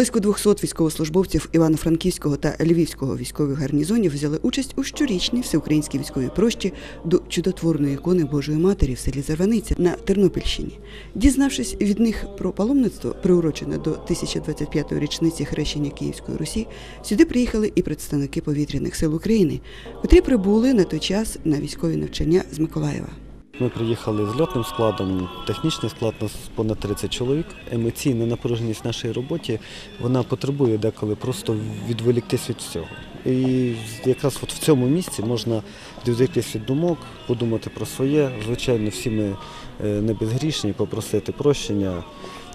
Близько 200 військовослужбовців Івано-Франківського та Львівського військових гарнізонів взяли участь у щорічній всеукраїнській військовій прощі до чудотворної ікони Божої Матері в селі Зарваниця на Тернопільщині. Дізнавшись від них про паломництво, приурочене до 1025-ї річниці хрещення Київської Русі, сюди приїхали і представники повітряних сил України, котрі прибули на той час на військові навчання з Миколаєва. Ми приїхали з льотним складом, технічний склад у нас понад 30 чоловік. Емоційна напруженість в нашій роботі вона потребує деколи просто відволіктись від всього. І якраз от в цьому місці можна відволіктись від думок, подумати про своє. Звичайно, всі ми е, не безгрішні, попросити прощення,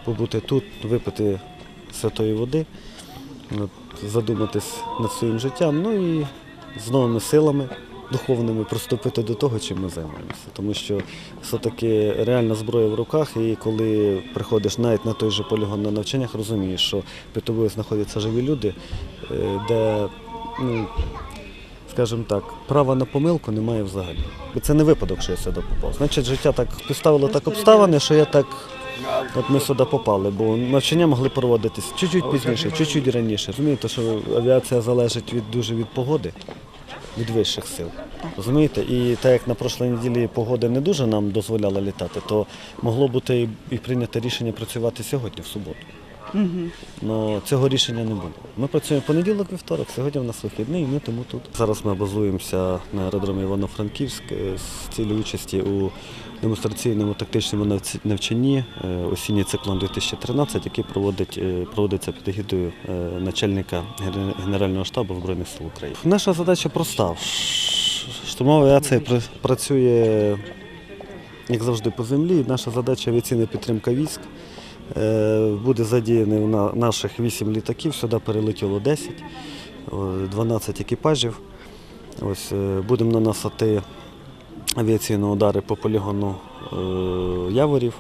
побути тут, випити святої води, задуматись над своїм життям. Ну і з новими силами духовними приступити до того, чим ми займаємося. Тому що все-таки реальна зброя в руках, і коли приходиш навіть на той же полігон на навчаннях, розумієш, що під тобою знаходяться живі люди, е, де, ну, скажімо так, права на помилку немає взагалі. Бо це не випадок, що я сюди попав. Значить, життя так підставило так обставини, що я так. От ми сюди попали, бо навчання могли проводитись чуть-чуть пізніше, чуть-чуть раніше. Розумієте, що авіація залежить від дуже від погоди від вищих сил. Розумієте? І так як на прошлій неділі погода не дуже нам дозволяла літати, то могло бути і- прийнято рішення працювати сьогодні, в суботу. Але цього рішення не було. Ми працюємо понеділок, вівторок, сьогодні в нас вихідний, і ми тому тут. Зараз ми базуємося на аеродромі Івано-Франківськ е, з цілею участі у демонстраційному тактичному навчанні е, осінній циклон 2013, який проводить, е, проводиться під егідою е, начальника Генерального штабу Збройних сил України. Наша задача проста. Штурмова авіація працює, як завжди, по землі. Наша задача авіаційна підтримка військ. Буде задіяно на наших 8 літаків, сюди перелетіло 10, 12 екіпажів. Ось, будемо наносити авіаційні удари по полігону е, яворів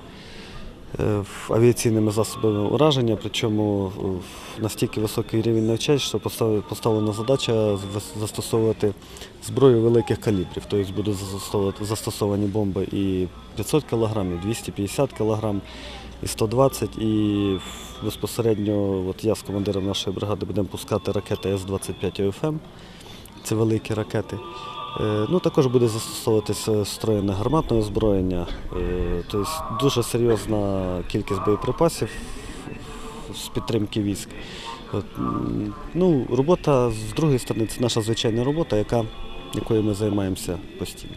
е, авіаційними засобами ураження, причому настільки високий рівень навчань, що поставлена задача застосовувати зброю великих калібрів. Тобто будуть застосовані бомби і 500 кг, і 250 кг, і 120 і безпосередньо от я з командиром нашої бригади будемо пускати ракети С-25 ОФМ. Це великі ракети. Е, Ну, також буде застосовуватися встроєне гарматне озброєння. Тобто дуже серйозна кількість боєприпасів з підтримки військ. Ну, робота з другої сторони це наша звичайна робота, якою ми займаємося постійно.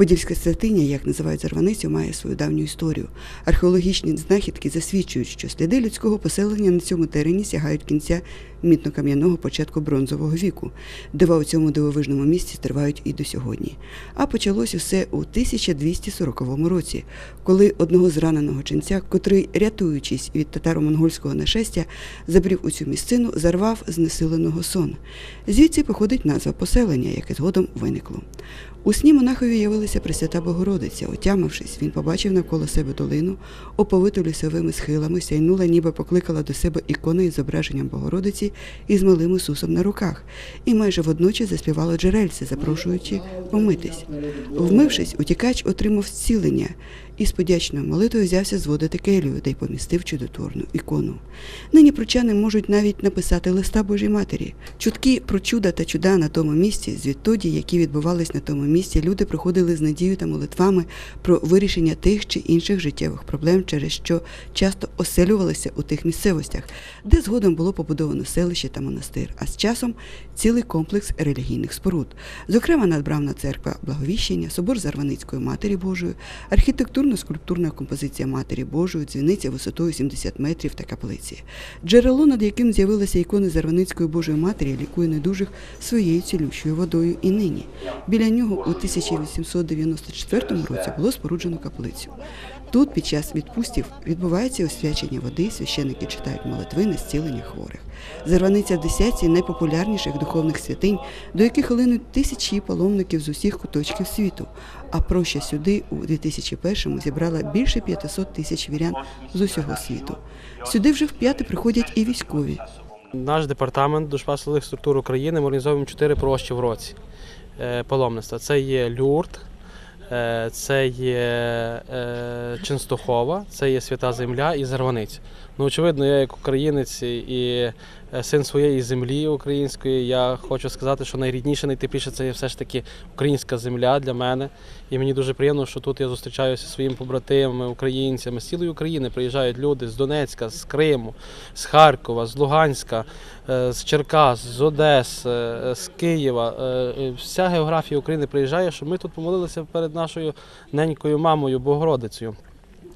Подільська святиня, як називають Зарваницю, має свою давню історію. Археологічні знахідки засвідчують, що сліди людського поселення на цьому терені сягають кінця мітно-кам'яного початку бронзового віку. Дива у цьому дивовижному місці тривають і до сьогодні. А почалось усе у 1240 році, коли одного зраненого ченця, котрий, рятуючись від татаро-монгольського нашестя, забрів у цю місцину, зарвав знесиленого сон. Звідси походить назва поселення, яке згодом виникло. У сні монахові явилася Пресвята Богородиця. Отямившись, він побачив навколо себе долину, оповиту лісовими схилами, сяйнула, ніби покликала до себе ікони із зображенням Богородиці із малим Ісусом на руках, і майже водночас заспівало джерельце, запрошуючи помитись. Вмившись, утікач отримав зцілення і з подячною молитвою взявся зводити келію, де й помістив чудотворну ікону. Нині прочани можуть навіть написати листа Божій Матері. Чутки про чуда та чуда на тому місці, звідтоді, які відбувались на тому місці, люди приходили з надією та молитвами про вирішення тих чи інших життєвих проблем, через що часто оселювалися у тих місцевостях, де згодом було побудовано селище та монастир, а з часом цілий комплекс релігійних споруд. Зокрема, надбравна церква Благовіщення, собор Зарваницької Матері Божої, архітектурно-скульптурна композиція Матері Божої, дзвіниця висотою 70 метрів та каплиці. Джерело, над яким з'явилися ікони Зарваницької Божої Матері, лікує недужих своєю цілющою водою і нині. Біля нього у 1894 році було споруджено каплицю. Тут під час відпустів відбувається освячення води, священники читають молитви на зцілення хворих. Зарваниця в десятці найпопулярніших духовних святинь, до яких линуть тисячі паломників з усіх куточків світу. А проща сюди у 2001-му зібрала більше 500 тисяч вірян з усього світу. Сюди вже вп'яте приходять і військові. Наш департамент душпасових структур України ми організовуємо чотири прощі в році е, паломництва. Це є Люрт, Це є е, Ченстохова, це є Свята Земля і Зарваниця. Ну, очевидно, я як українець і е, син своєї землі української, я хочу сказати, що найрідніше, найтепліше це все ж таки українська земля для мене. І мені дуже приємно, що тут я зустрічаюся зі своїми побратимами, українцями. З цілої України приїжджають люди з Донецька, з Криму, з Харкова, з Луганська, е, з Черкас, з Одеси, е, з Києва. Вся географія України приїжджає, щоб ми тут помолилися перед нашою ненькою мамою Богородицею.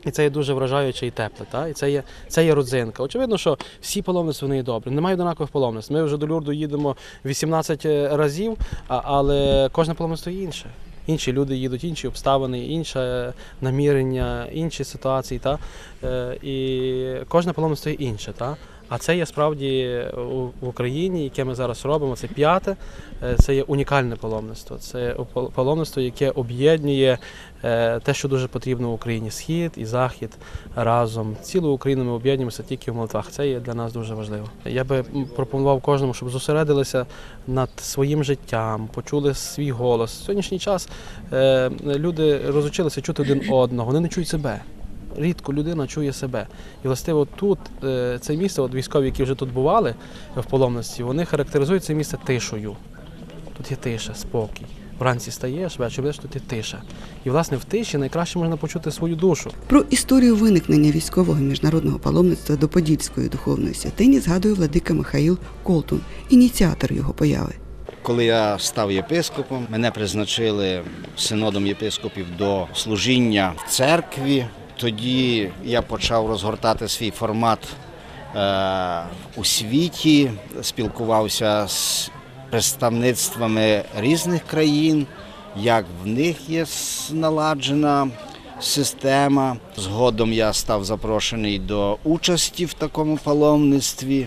І це є дуже вражаюче і тепле. Та? І це є, це є родзинка. Очевидно, що всі паломництва вони є добрі. Немає однакових паломництв. Ми вже до Люрду їдемо 18 разів, але кожне паломництво інше. Інші люди їдуть, інші обставини, інше намірення, інші ситуації. Та? Е, І кожне паломництво є інше. Та? А це є справді в Україні, яке ми зараз робимо. Це п'яте. Е, Це є унікальне паломництво. Це пал- паломництво, яке об'єднує е, те, що дуже потрібно в Україні схід і захід разом. Цілу Україну ми об'єднуємося тільки в молитвах. Це є для нас дуже важливо. Я би пропонував кожному, щоб зосередилися над своїм життям, почули свій голос. В сьогоднішній час е, люди розучилися чути один одного, вони не чують себе. Рідко людина чує себе. І властиво тут е, це місце, от військові, які вже тут бували в паломництві, вони характеризують це місце тишою. Тут є тиша, спокій. Вранці стаєш, ввечері йдеш, тут є тиша. І власне в тиші найкраще можна почути свою душу. Про історію виникнення військового міжнародного паломництва до Подільської духовної святині згадує владика Михаїл Колтун, ініціатор його появи. Коли я став єпископом, мене призначили синодом єпископів до служіння в церкві. Тоді я почав розгортати свій формат е, у світі, спілкувався з представництвами різних країн, як в них є наладжена система. Згодом я став запрошений до участі в такому паломництві.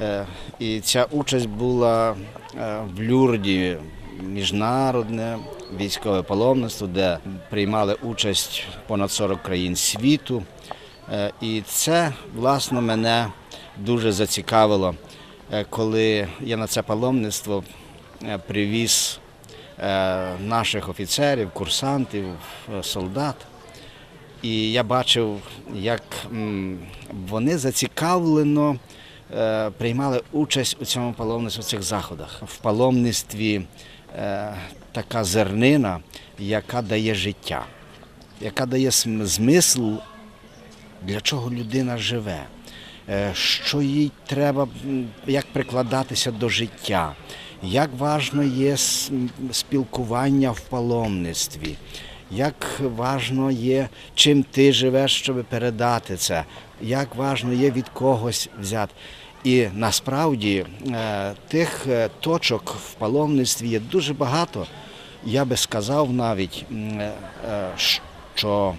Е, І ця участь була е, в Люрді, міжнародне військове паломництво, де приймали участь понад 40 країн світу. Е, І це, власне, мене дуже зацікавило, е, коли я на це паломництво е, привіз наших офіцерів, курсантів, солдат. І я бачив, як вони зацікавлено приймали участь у цьому паломництві, в цих заходах. В паломництві така зернина, яка дає життя, яка дає змисл, для чого людина живе, е, що їй треба, як прикладатися до життя, як важно є спілкування в паломництві. Як важно є, чим ти живеш, щоб передати це, як важно є від когось взяти. І насправді е, тих е, точок в паломництві є дуже багато. Я би сказав навіть, е, що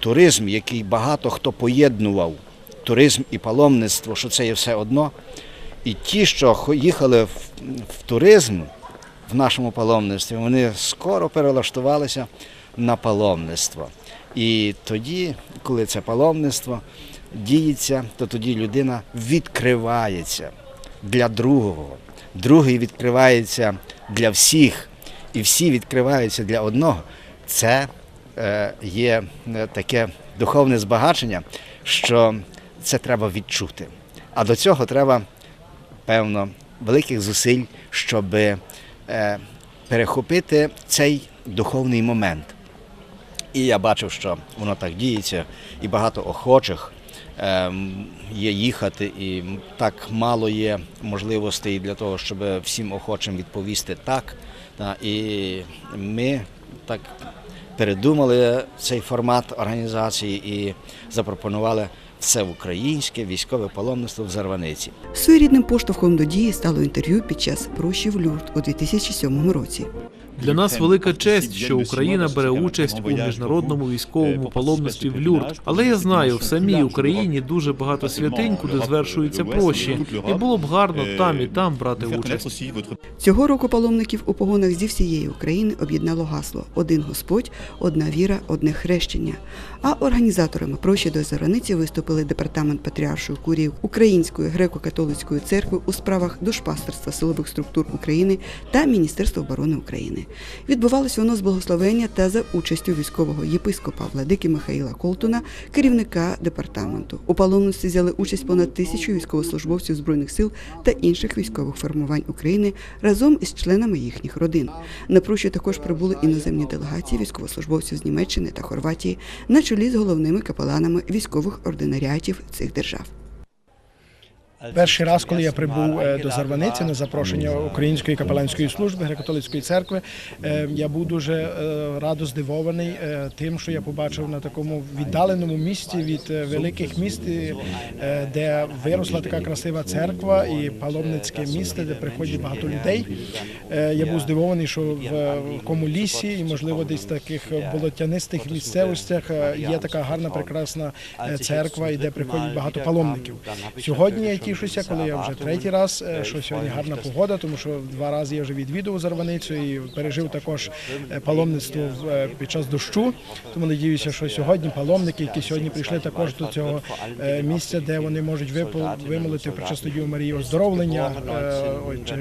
туризм, який багато хто поєднував, туризм і паломництво, що це є все одно. І ті, що їхали в туризм в нашому паломництві, вони скоро перелаштувалися на паломництво. І тоді, коли це паломництво діється, то тоді людина відкривається для другого. Другий відкривається для всіх, і всі відкриваються для одного. Це е, є е, таке духовне збагачення, що це треба відчути. А до цього треба, певно, великих зусиль, щоб е, перехопити цей духовний момент. І я бачив, що воно так діється, і багато охочих є їхати, і так мало є можливостей для того, щоб всім охочим відповісти так. І ми так передумали цей формат організації і запропонували все українське військове паломництво в Зарваниці. Своєрідним поштовхом до дії стало інтерв'ю під час прощі в Люрд у 2007 році. Для нас велика честь, що Україна бере участь у міжнародному військовому паломництві в Люрд. Але я знаю, в самій Україні дуже багато святинь, куди звершуються прощі, і було б гарно там і там брати участь. Цього року паломників у погонах зі всієї України об'єднало гасло Один Господь, одна віра, одне хрещення. А організаторами прощі до Зараниці виступили департамент Патріаршої курії Української греко-католицької церкви у справах душпастерства силових структур України та Міністерство оборони України. Відбувалось воно з благословення та за участю військового єпископа владики Михаїла Колтуна, керівника департаменту. У паломництві взяли участь понад тисячу військовослужбовців збройних сил та інших військових формувань України разом із членами їхніх родин. На прощу також прибули іноземні делегації військовослужбовців з Німеччини та Хорватії на чолі з головними капеланами військових ординаріатів цих держав. Перший раз, коли я прибув е, до Зарваниці на запрошення Української капеланської служби греко-католицької церкви, е, я був дуже е, радо здивований тим, що я побачив на такому віддаленому місті від великих міст, де виросла така красива церква і паломницьке місце, де приходять багато людей. Я був здивований, що в якому лісі і, можливо, десь таких болотянистих місцевостях є така гарна, прекрасна церква, і де приходять багато паломників. Сьогодні я тішуся, коли я вже третій раз, е, що сьогодні гарна погода, тому що два рази я вже відвідував Зарваницю і пережив також е, паломництво е, під час дощу. Тому надіюся, що сьогодні паломники, які сьогодні прийшли також до цього е, місця, де вони можуть вимолити причасту Марії оздоровлення е, чи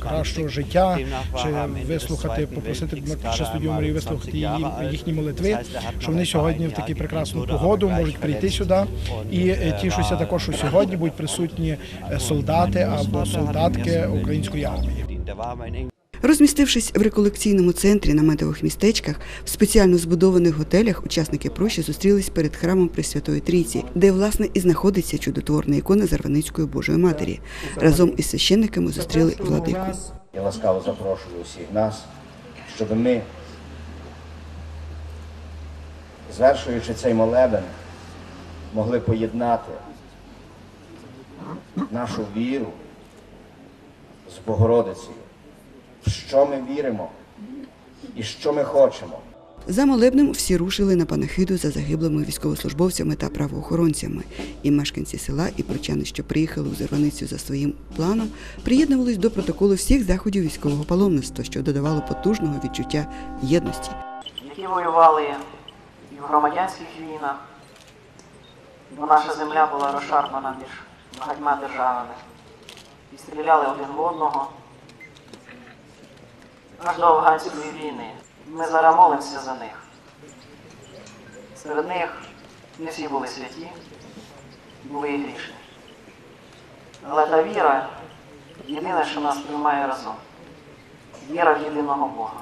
кращого життя, чи вислухати, попросити причасту Діву Марію вислухати її, їхні молитви, що вони сьогодні в таку прекрасну погоду можуть прийти сюди. І е, тішуся також, що сьогодні будуть присутні е, солдати або солдатки української армії. Розмістившись в реколекційному центрі наметових містечках, в спеціально збудованих готелях учасники прощі зустрілись перед храмом Пресвятої Трійці, де власне і знаходиться чудотворна ікона Зарваницької Божої Матері. Разом із священниками зустріли владику. Я ласкаво запрошую усіх нас, щоб ми, звершуючи цей молебен, могли поєднати нашу віру з Богородицею, в що ми віримо і що ми хочемо. За молебнем всі рушили на панахиду за загиблими військовослужбовцями та правоохоронцями. І мешканці села, і прочани, що приїхали у Зарваницю за своїм планом, приєднувались до протоколу всіх заходів військового паломництва, що додавало потужного відчуття єдності. які воювали і в громадянських війнах, бо наша земля була розшарпана між багатьма державами. І стріляли один в одного аж до афганської війни. Ми зараз молимося за них. Серед них не всі були святі, були і грішні. Але та віра єдине, що нас тримає разом. Віра в єдиного Бога.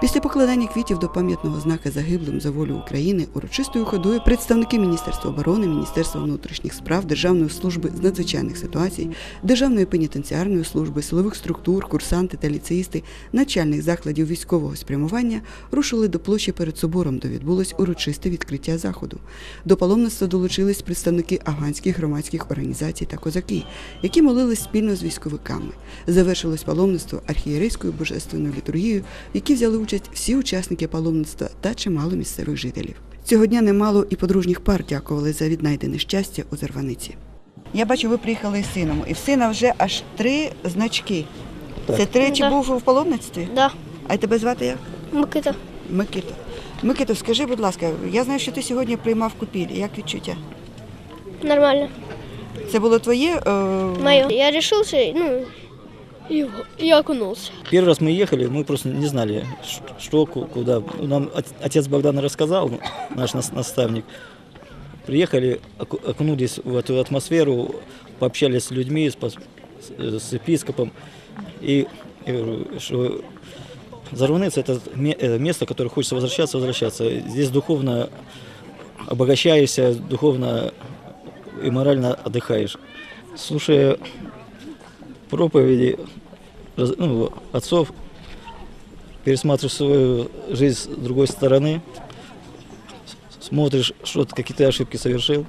Після покладання квітів до пам'ятного знака загиблим за волю України урочистою ходою представники Міністерства оборони, Міністерства внутрішніх справ, Державної служби з надзвичайних ситуацій, Державної пенітенціарної служби, силових структур, курсанти та ліцеїсти начальних закладів військового спрямування рушили до площі перед собором, де відбулось урочисте відкриття заходу. До паломництва долучились представники афганських громадських організацій та козаки, які молились спільно з військовиками. Завершилось паломництво архієрейською божественною літургією, в якій взяли участь всі учасники паломництва та чимало місцевих жителів. Цього дня немало і подружніх пар дякували за віднайдене щастя у Зарваниці. Я бачу, ви приїхали з сином, і в сина вже аж три значки. Це три чи Да. був в паломництві? Да, А тебе звати як? Микита. Микита. Микито, скажи, будь ласка, я знаю, що ти сьогодні приймав купіль. Як відчуття? Нормально. Це було твоє? Е... Мое. Я решился, ну, и, и окунулся. Первый раз мы ехали, мы просто не знали, ш- что, ку- куда. Нам от- отец Богдан рассказал, наш нас- наставник. Приехали, оку- окунулись в эту атмосферу, пообщались с людьми, с, пос- с- э, с епископом. И я говорю, что Зарваныц – это ме- э, место, в которое хочется возвращаться, возвращаться. Здесь духовно обогащаешься, духовно и морально отдыхаешь. Слушая проповеди раз- ну, отцов, пересматриваешь свою жизнь с другой стороны, с- смотришь, что ты какие-то ошибки совершил,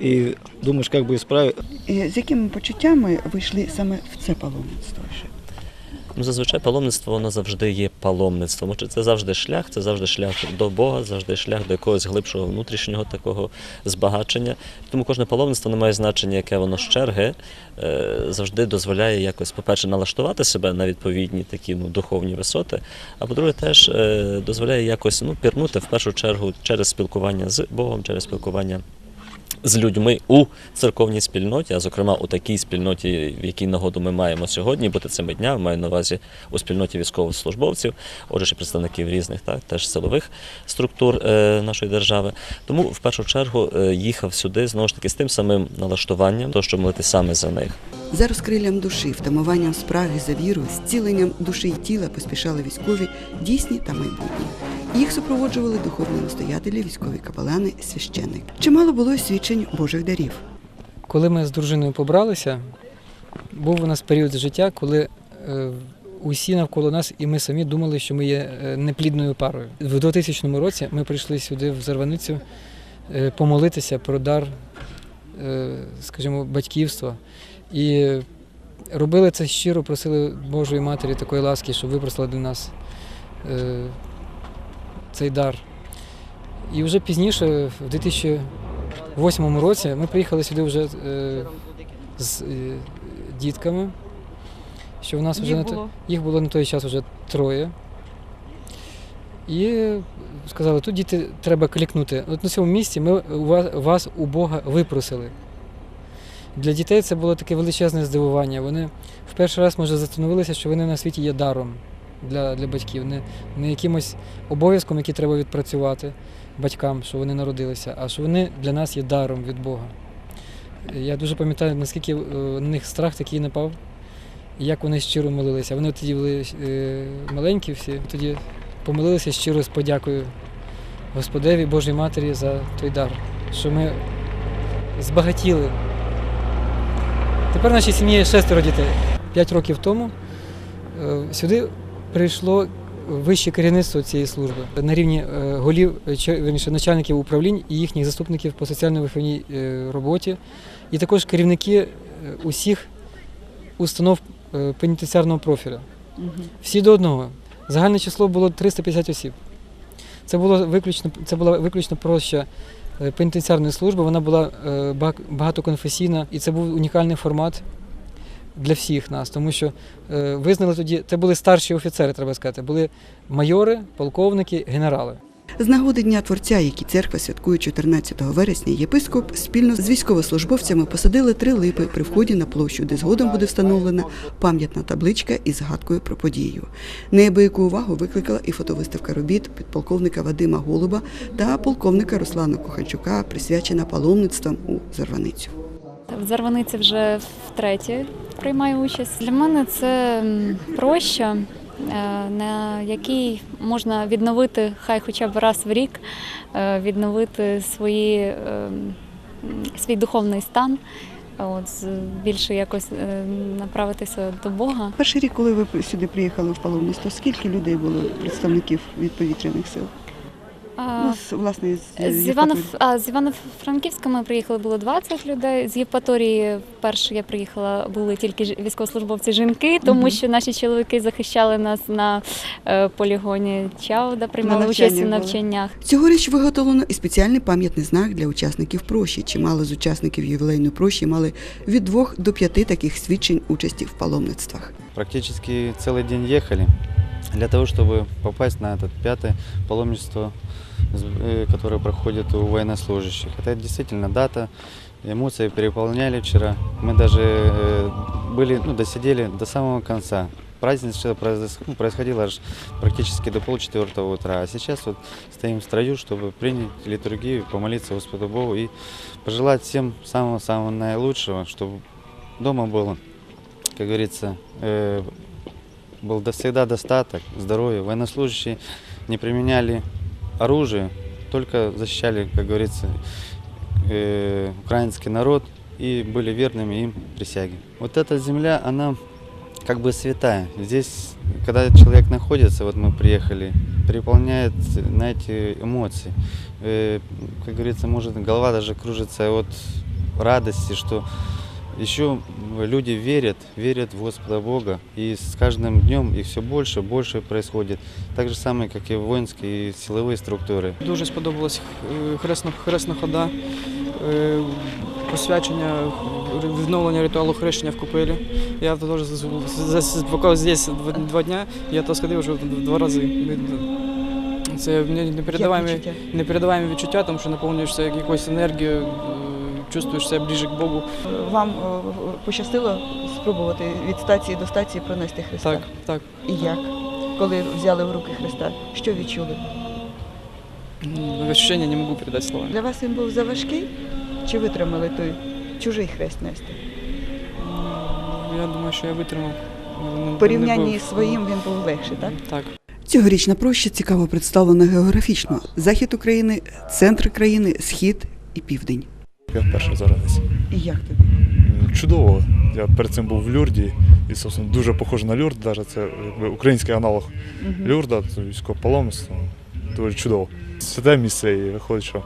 и думаешь, как бы исправить. І З якими почуттями ви йшли саме в це паломництво? Ну, зазвичай паломництво воно завжди є паломництвом. Може, Це завжди шлях, це завжди шлях до Бога, завжди шлях до якогось глибшого внутрішнього такого збагачення. Тому кожне паломництво не має значення, яке воно з черги, е, завжди дозволяє якось, по-перше, налаштувати себе на відповідні такі ну, духовні висоти, а по-друге, теж е, дозволяє якось ну, пірнути в першу чергу через спілкування з Богом, через спілкування з людьми у церковній спільноті, а зокрема у такій спільноті, в якій нагоду ми маємо сьогодні, бути цими днями, маю на увазі у спільноті військовослужбовців, отже, представників різних, так, теж силових структур е, нашої держави. Тому в першу чергу е, їхав сюди знову ж таки з тим самим налаштуванням, то що молити саме за них. За розкриллям душі, втамуванням спраги за віру, зціленням душі й тіла поспішали військові, дійсні та майбутні. Їх супроводжували духовні настоятелі, військові капелани, священник. Чимало було свідчень Божих дарів. Коли ми з дружиною побралися, був у нас період життя, коли е, усі навколо нас і ми самі думали, що ми є е, неплідною парою. В 2000 році ми прийшли сюди, в Зарваницю, е, помолитися про дар, скажімо, батьківства. І робили це щиро, просили Божої Матері такої ласки, щоб випросила для нас цей дар. І вже пізніше, в 2008 році, ми приїхали сюди вже е, з е, дітками. Що в нас вже Їх на було? їх було на той час вже троє. І сказали, тут діти треба клікнути. От на цьому місці ми вас, вас у Бога випросили. Для дітей це було таке величезне здивування. Вони в перший раз, може, застановилися, що вони на світі є даром для, для батьків, не, не якимось обов'язком, який треба відпрацювати батькам, що вони народилися, а що вони для нас є даром від Бога. Я дуже пам'ятаю, наскільки е, на них страх такий напав, і як вони щиро молилися. Вони тоді були е, маленькі всі, тоді помолилися щиро з подякою Господеві Божій Матері за той дар, що ми збагатіли. Тепер нашій сім'ї шестеро дітей. П'ять років тому е, сюди прийшло вище керівництво цієї служби на рівні е, голів, е, вірніше, начальників управлінь і їхніх заступників по соціально-виховній е, роботі, і також керівники усіх установ пенітенціарного профілю. Всі до одного. Загальне число було 350 осіб. Це було виключно, це була виключно проща пенітенціарної служби. Вона була багатоконфесійна, і це був унікальний формат для всіх нас, тому що е, визнали тоді, це були старші офіцери, треба сказати, були майори, полковники, генерали. З нагоди Дня Творця, який церква святкує 14 вересня, єпископ спільно з військовослужбовцями посадили три липи при вході на площу, де згодом буде встановлена пам'ятна табличка із згадкою про подію. Неабияку увагу викликала і фотовиставка робіт підполковника Вадима Голуба та полковника Руслана Коханчука, присвячена паломництвам у Зарваницю. В Зарваниці вже втретє приймаю участь. Для мене це проща, е, на якій можна відновити хай хоча б раз в рік, е, відновити свої, е, свій духовний стан, от, більше якось направитися до Бога. Перший рік, коли ви сюди приїхали в паломництво, скільки людей було представників від повітряних сил? Ну, з, власне, з, З Іванов, а, з Івано-Франківська ми приїхали було 20 людей. З Євпаторії вперше я приїхала, були тільки ж- військовослужбовці жінки, тому Мгм. що наші чоловіки захищали нас на е, полігоні Чауда, приймали На участь у навчаннях. Цьогоріч виготовлено і спеціальний пам'ятний знак для учасників прощі. Чимало з учасників ювілейної прощі мали від двох до п'яти таких свідчень участі в паломництвах. Практически целый день ехали для того, чтобы попасть на это пятое паломничество, э, которое проходит у военнослужащих. Это действительно дата, эмоции переполняли вчера. Мы даже э, были, ну, досидели до самого конца. Празднество произос- ну, происходило аж практически до полчетвертого утра. А сейчас вот стоим в строю, чтобы принять литургию, помолиться Господу Богу и пожелать всем самого-самого наилучшего, чтобы дома было, как говорится, э, был до- всегда достаток, здоровья. Военнослужащие не применяли оружие, только защищали, как говорится, э, украинский народ и были верными им присяге. Вот эта земля, она как бы святая. Здесь, когда человек находится, вот мы приехали, переполняет, знаете, эмоции. Э, как говорится, может голова даже кружится от радости, что еще люди верят, верят в Господа Бога, и с каждым днем их все больше, больше происходит. Так же самое, как и воинские и силовые структуры. Дуже сподобалась е, хресна, хресна хода, е, посвячення, р- відновлення ритуалу хрещення в купелі. Я теж з- з- з- поки здесь два, два дня, я то сходив вже в- два рази. Це мені непередаваемі, непередаваемі відчуття, тому що наповнюєшся якоюсь енергією, Е, чувствуешь себя ближе к Богу. Вам е, пощастило спробувати від стації до стації пронести Христа? Так, так. І як? Коли взяли в руки Христа, що відчули? М, не могу передать словами. Для вас він був заважкий? Чи витримали той чужий хрест нести? Я думаю, що я витримав. Ну, В порівнянні з своїм він був легший, так? Так. Цьогорічна проща цікаво представлена географічно: захід України, центр країни, схід і південь. Я вперше заранець. І як тобі? Чудово. Я перед цим був в Люрді і, собственно, дуже похоже на Люрд, навіть це якби, український аналог. Люрда, це військове паломництво. Дуже чудово. Святе місце і виходить, що,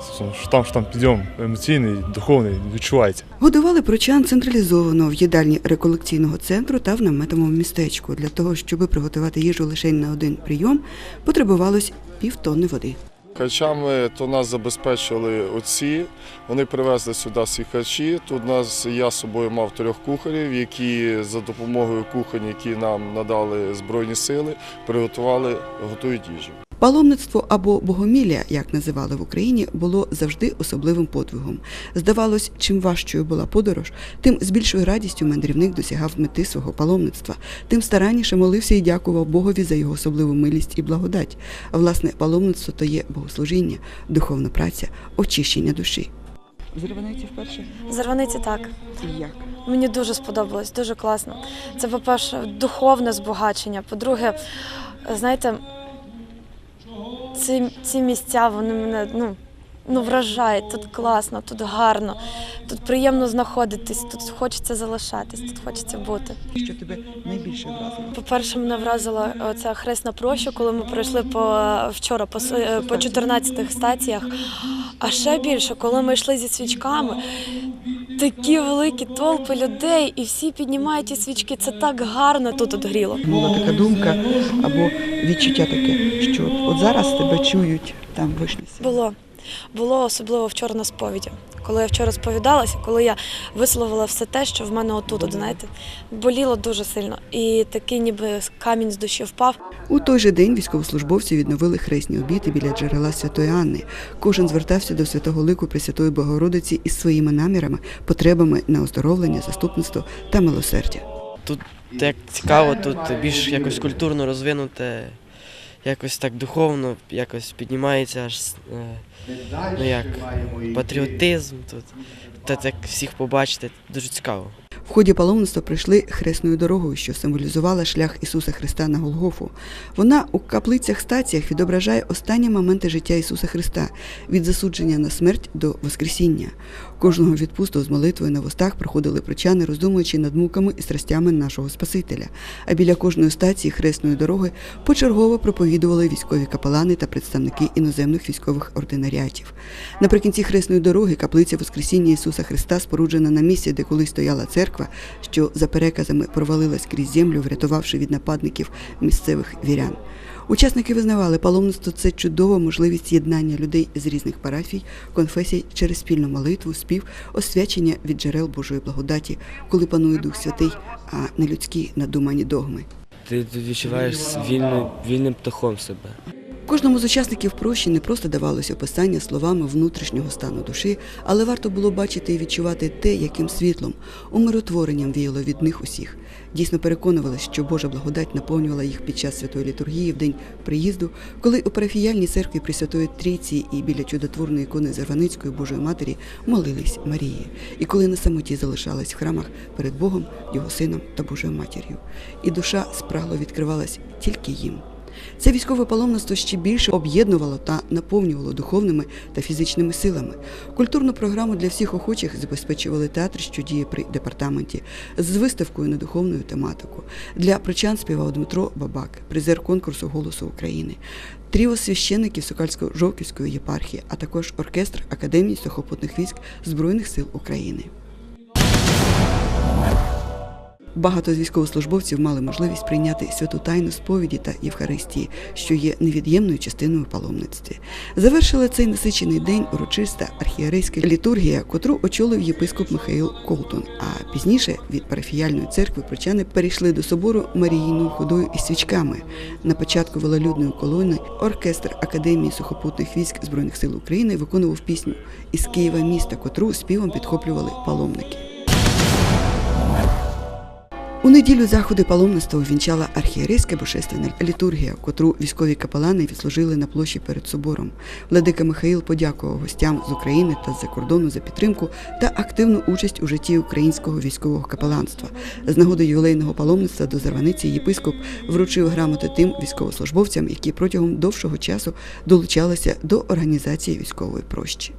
собственно, що там, що там підйом емоційний, духовний, відчувається. Годували прочан централізовано в їдальні реколекційного центру та в наметовому містечку. Для того, щоб приготувати їжу лише на один прийом, потребувалось півтонни води. Харчами то нас забезпечили отці. Вони привезли сюди свої харчі. Тут нас я з собою мав трьох кухарів, які за допомогою кухонь, які нам надали збройні сили, приготували, готують їжу. Паломництво або богомілля, як називали в Україні, було завжди особливим подвигом. Здавалось, чим важчою була подорож, тим з більшою радістю мандрівник досягав мети свого паломництва, тим старанніше молився і дякував Богові за його особливу милість і благодать. А власне, паломництво то є богослужіння, духовна праця, очищення душі. З Реваниці вперше? Зарваниці так. І як? Мені дуже сподобалось, дуже класно. Це, по-перше, духовне збагачення. По-друге, знаєте, ці, ці місця вони мене ну, ну, вражають. Тут класно, тут гарно, тут приємно знаходитись, тут хочеться залишатись, тут хочеться бути. Що тебе найбільше вразило? По-перше, мене вразила оця хресна проща, коли ми пройшли по вчора по, с- по 14 стаціях. А ще більше, коли ми йшли зі свічками, такі великі толпи людей, і всі піднімають ті свічки. Це так гарно тут от гріло. Була така думка або відчуття таке, що от зараз тебе чують там в. Було. Було особливо вчора на сповіді. Коли я вчора сповідалася, коли я висловила все те, що в мене отут, от, знаєте, боліло дуже сильно. І такий ніби камінь з душі впав. У той же день військовослужбовці відновили хресні обіди біля джерела Святої Анни. Кожен звертався до святого лику Пресвятої Богородиці із своїми намірами, потребами на оздоровлення, заступництво та милосердя. Тут як цікаво, тут більш якось культурно розвинуте, якось так духовно, якось піднімається аж е, ну як патріотизм тут. Та так всіх побачити, дуже цікаво. В ході паломництва прийшли хресною дорогою, що символізувала шлях Ісуса Христа на Голгофу. Вона у каплицях стаціях відображає останні моменти життя Ісуса Христа від засудження на смерть до Воскресіння. Кожного відпусту з молитвою на вустах проходили прочани, роздумуючи над муками і страстями нашого Спасителя. А біля кожної стації хресної дороги почергово проповідували військові капелани та представники іноземних військових ординаріатів. Наприкінці хресної дороги каплиця Воскресіння Ісуса Христа споруджена на місці, де колись стояла церква, що за переказами провалилась крізь землю, врятувавши від нападників місцевих вірян. Учасники визнавали, паломництво це чудова можливість єднання людей з різних парафій, конфесій через спільну молитву, спів, освячення від джерел Божої благодаті, коли панує Дух Святий, а не людські надумані догми. Ти відчуваєш вільним, вільним птахом себе. Кожному з учасників прощі не просто давалось описання словами внутрішнього стану душі, але варто було бачити і відчувати те, яким світлом, умиротворенням віяло від них усіх. Дійсно переконувалися, що Божа благодать наповнювала їх під час святої літургії в день приїзду, коли у парафіяльній церкві Пресвятої Трійці і біля чудотворної ікони Зарваницької Божої Матері молились Марії, і коли на самоті залишались в храмах перед Богом, Його Сином та Божою Матір'ю. І душа спрагло відкривалась тільки їм. Це військове паломництво ще більше об'єднувало та наповнювало духовними та фізичними силами. Культурну програму для всіх охочих забезпечували театр, що діє при департаменті, з виставкою на духовну тематику. Для прочан співав Дмитро Бабак, призер конкурсу Голосу України, тріо священників Сокальсько-Жовківської єпархії, а також оркестр Академії сухопутних військ Збройних сил України. Багато з військовослужбовців мали можливість прийняти святу тайну сповіді та Євхаристії, що є невід'ємною частиною паломництві. Завершила цей насичений день урочиста архієрейська літургія, котру очолив єпископ Михаїл Колтон. А пізніше від парафіяльної церкви прочани перейшли до собору Марійною ходою і свічками. На початку велолюдної колони оркестр Академії сухопутних військ Збройних сил України виконував пісню із Києва міста, котру співом підхоплювали паломники. У неділю заходи паломництва увінчала архієрейська божественна літургія, котру військові капелани відслужили на площі перед собором. Владика Михаїл подякував гостям з України та з-за кордону за підтримку та активну участь у житті українського військового капеланства. З нагоди ювілейного паломництва до Зарваниці єпископ вручив грамоти тим військовослужбовцям, які протягом довшого часу долучалися до організації військової прощі.